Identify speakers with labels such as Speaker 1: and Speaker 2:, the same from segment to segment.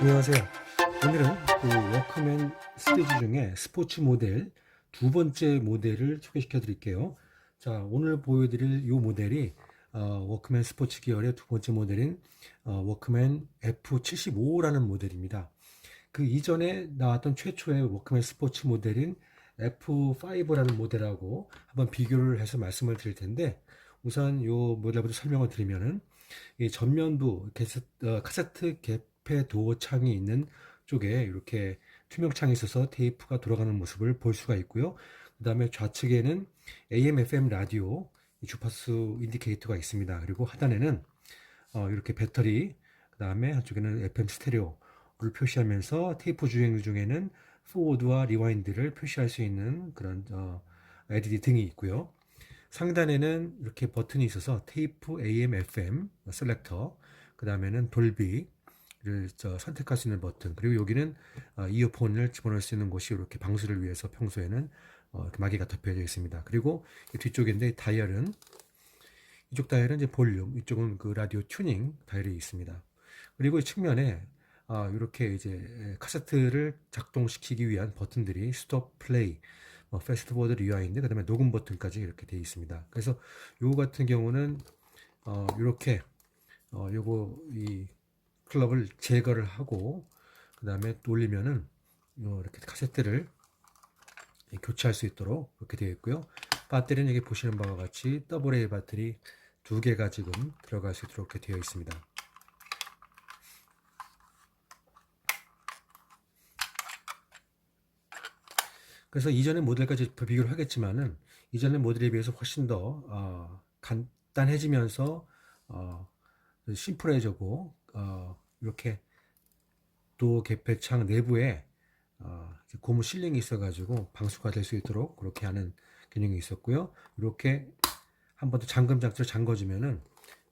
Speaker 1: 안녕하세요. 오늘은 그 워크맨 시리즈 중에 스포츠 모델 두 번째 모델을 소개시켜 드릴게요. 자, 오늘 보여드릴 이 모델이 어, 워크맨 스포츠 계열의 두 번째 모델인 어, 워크맨 F75라는 모델입니다. 그 이전에 나왔던 최초의 워크맨 스포츠 모델인 F5라는 모델하고 한번 비교를 해서 말씀을 드릴 텐데 우선 이 모델부터 설명을 드리면은 이 전면부 캐세, 어, 카세트 개폐 도어 창이 있는 쪽에 이렇게 투명 창이 있어서 테이프가 돌아가는 모습을 볼 수가 있고요. 그 다음에 좌측에는 AM, FM 라디오 이 주파수 인디케이터가 있습니다. 그리고 하단에는 어, 이렇게 배터리, 그 다음에 한쪽에는 FM 스테레오를 표시하면서 테이프 주행 중에는 포워드와 리와인드를 표시할 수 있는 그런 어, LED 등이 있고요. 상단에는 이렇게 버튼이 있어서 테이프 AM, FM 셀렉터, 그 다음에는 돌비를 저 선택할 수 있는 버튼, 그리고 여기는 어, 이어폰을 집어넣을 수 있는 곳이 이렇게 방수를 위해서 평소에는 어, 이렇게 마개가 덮여져 있습니다. 그리고 이 뒤쪽인데 다이얼은 이쪽 다이얼은 이제 볼륨, 이쪽은 그 라디오 튜닝 다이얼이 있습니다. 그리고 이 측면에 아, 이렇게 이제 카세트를 작동시키기 위한 버튼들이 스톱, 플레이, 뭐 패스트보드 리와인드, 그다음에 녹음 버튼까지 이렇게 되어 있습니다. 그래서 요거 같은 경우는 어, 이렇게 어, 요거 이 클럽을 제거를 하고 그다음에 돌리면은 요 이렇게 카세트를 교체할 수 있도록 이렇게 되어 있고요. 배터리는 여기 보시는 바와 같이 AA 배터리 두 개가 지금 들어갈 수 있도록 이렇게 되어 있습니다. 그래서 이전의 모델까지 비교를 하겠지만은 이전의 모델에 비해서 훨씬 더 어, 간단해지면서 어, 심플해지고 어, 이렇게 도 개폐창 내부에 어, 고무 실링이 있어가지고 방수가 될 수 있도록 그렇게 하는 기능이 있었고요. 이렇게 한 번 더 잠금 장치로 잠궈주면은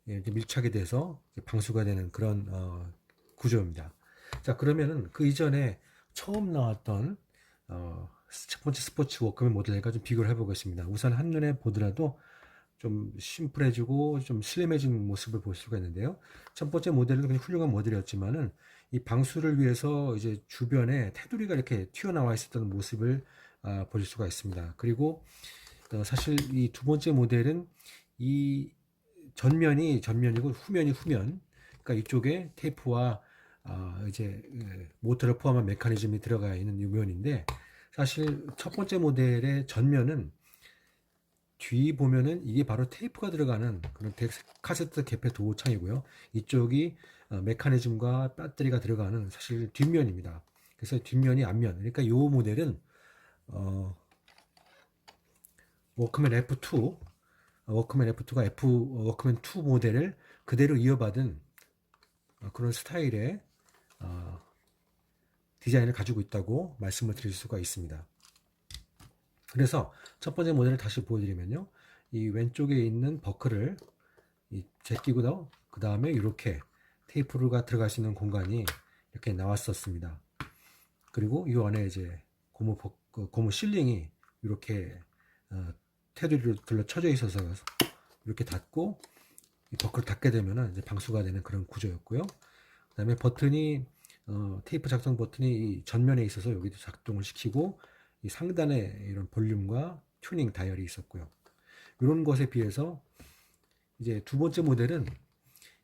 Speaker 1: 밀착이 돼서 방수가 되는 그런 어, 구조입니다. 자 그러면은 그 이전에 처음 나왔던 어, 첫 번째 스포츠 워크맨 모델과 좀 비교를 해보겠습니다. 우선 한눈에 보더라도 좀 심플해지고 좀 슬림해진 모습을 볼 수가 있는데요. 첫 번째 모델은 굉장히 훌륭한 모델이었지만은 이 방수를 위해서 이제 주변에 테두리가 이렇게 튀어나와 있었던 모습을 아, 보실 수가 있습니다. 그리고 어, 사실 이 두 번째 모델은 이 전면이 전면이고 후면이 후면, 그러니까 이쪽에 테이프와 아, 이제 예, 모터를 포함한 메커니즘이 들어가 있는 유면인데 사실 첫 번째 모델의 전면은 뒤 보면은 이게 바로 테이프가 들어가는 그런 데- 카세트 개폐 도어창이고요. 이쪽이 어, 메커니즘과 배터리가 들어가는 사실 뒷면입니다. 그래서 뒷면이 앞면. 그러니까 이 모델은 어, 워크맨 F2, 어, 워크맨 F2가 F 어, 워크맨 2 모델을 그대로 이어받은 어, 그런 스타일의 어, 디자인을 가지고 있다고 말씀을 드릴 수가 있습니다. 그래서 첫 번째 모델을 다시 보여드리면요. 이 왼쪽에 있는 버클을 이 제끼고 그 다음에 이렇게 테이프가 들어갈 수 있는 공간이 이렇게 나왔었습니다. 그리고 이 안에 이제 고무 버, 그 고무 실링이 이렇게 어, 테두리로 둘러 쳐져 있어서 이렇게 닫고 이 버클을 닫게 되면은 이제 방수가 되는 그런 구조였고요. 그다음에 버튼이 어, 테이프 작동 버튼이 이 전면에 있어서 여기도 작동을 시키고 이 상단에 이런 볼륨과 튜닝 다이얼이 있었고요. 이런 것에 비해서 이제 두 번째 모델은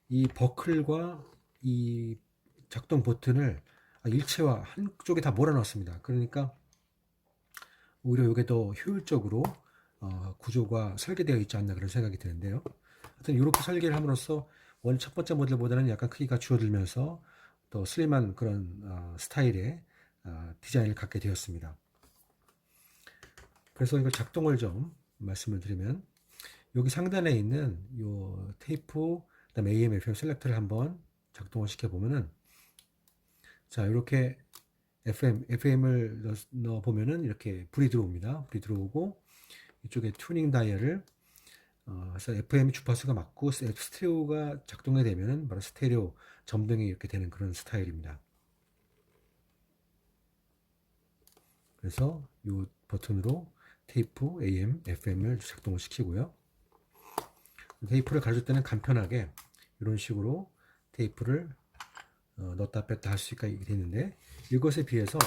Speaker 1: 이 버클과 이 작동 버튼을 일체화 한쪽에 다 몰아넣었습니다. 그러니까 오히려 이게 더 효율적으로 어, 구조가 설계되어 있지 않나 그런 생각이 드는데요. 하여튼 이렇게 설계를 함으로써 원 첫 번째 모델보다는 약간 크기가 줄어들면서 더 슬림한 그런 어, 스타일의 어, 디자인을 갖게 되었습니다. 그래서 이걸 작동을 좀 말씀을 드리면 여기 상단에 있는 요 테이프 그다음에 AM, FM 셀렉터를 한번 작동을 시켜 보면은 자 이렇게 FM, FM을 넣, 넣어 보면은 이렇게 불이 들어옵니다. 불이 들어오고 이쪽에 튜닝 다이얼을 어, 그래서 FM 주파수가 맞고 스- 스테레오가 작동이 되면은 바로 스테레오 점등이 이렇게 되는 그런 스타일입니다. 그래서 이 버튼으로 테이프 AM, FM을 작동을 시키고요. 테이프를 가질 때는 간편하게 이런 식으로 테이프를 어, 넣었다 뺐다 할 수 있게 되는데 이것에 비해서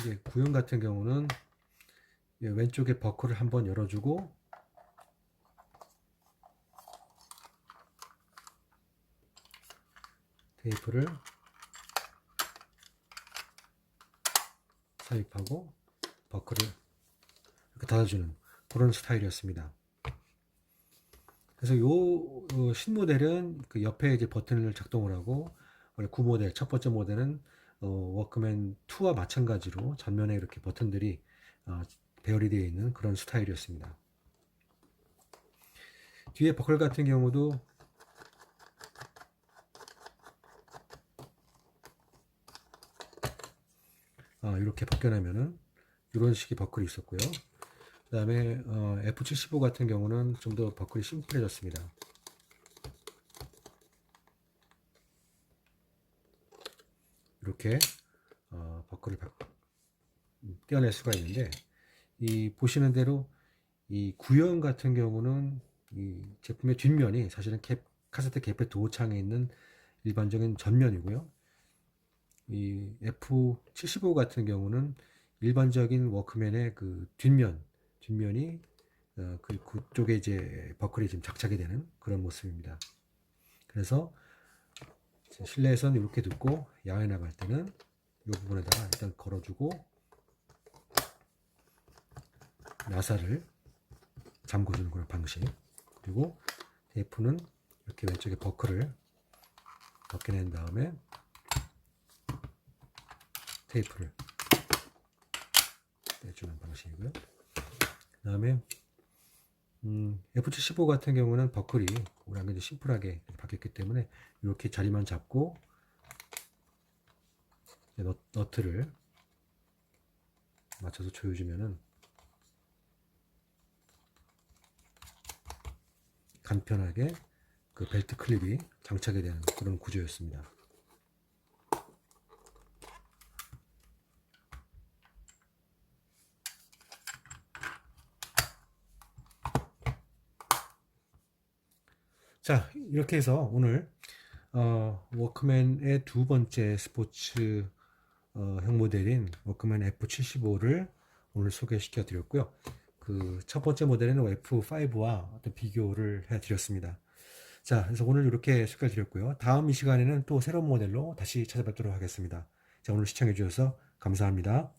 Speaker 1: 이제 구형 같은 경우는 이 왼쪽에 버클을 한번 열어주고 테이프를 삽입하고 버클을 이렇게 닫아주는 그런 스타일이었습니다. 그래서 요 어, 신모델은 그 옆에 이제 버튼을 작동을 하고 원래 9모델 첫 번째 모델은 어, 워크맨 2와 마찬가지로 전면에 이렇게 버튼들이 어, 배열이 되어 있는 그런 스타일이었습니다. 뒤에 버클 같은 경우도 어, 이렇게 벗겨내면은 이런 식의 버클이 있었고요. 그 다음에 어, F75 같은 경우는 좀 더 버클이 심플해졌습니다. 이렇게 어, 버클을 떼어낼 수가 있는데 이 보시는 대로 이 구형 같은 경우는 이 제품의 뒷면이 사실은 캡, 카세트 캡의 도창에 있는 일반적인 전면이고요. 이 F75 같은 경우는 일반적인 워크맨의 그 뒷면, 뒷면이 어, 그 그쪽에 이제 버클이 좀 장착이 되는 그런 모습입니다. 그래서 실내에서는 이렇게 듣고 야외 나갈 때는 이 부분에다가 일단 걸어주고 나사를 잠궈주는 그런 방식 그리고 테이프는 이렇게 왼쪽에 버클을 벗겨낸 다음에 테이프를 떼주는 방식이고요. 그 다음에 음, F75 같은 경우는 버클이 이제 심플하게 바뀌었기 때문에 이렇게 자리만 잡고 너, 너트를 맞춰서 조여주면은 간편하게 그 벨트 클립이 장착이 되는 그런 구조였습니다. 자, 이렇게 해서 오늘 어, 워크맨의 두 번째 스포츠 어, 형 모델인 워크맨 F75를 오늘 소개시켜 드렸고요. 그 첫 번째 모델은 F5와 어떤 비교를 해 드렸습니다. 자, 그래서 오늘 이렇게 소개해 드렸고요. 다음 이 시간에는 또 새로운 모델로 다시 찾아뵙도록 하겠습니다. 자, 오늘 시청해 주셔서 감사합니다.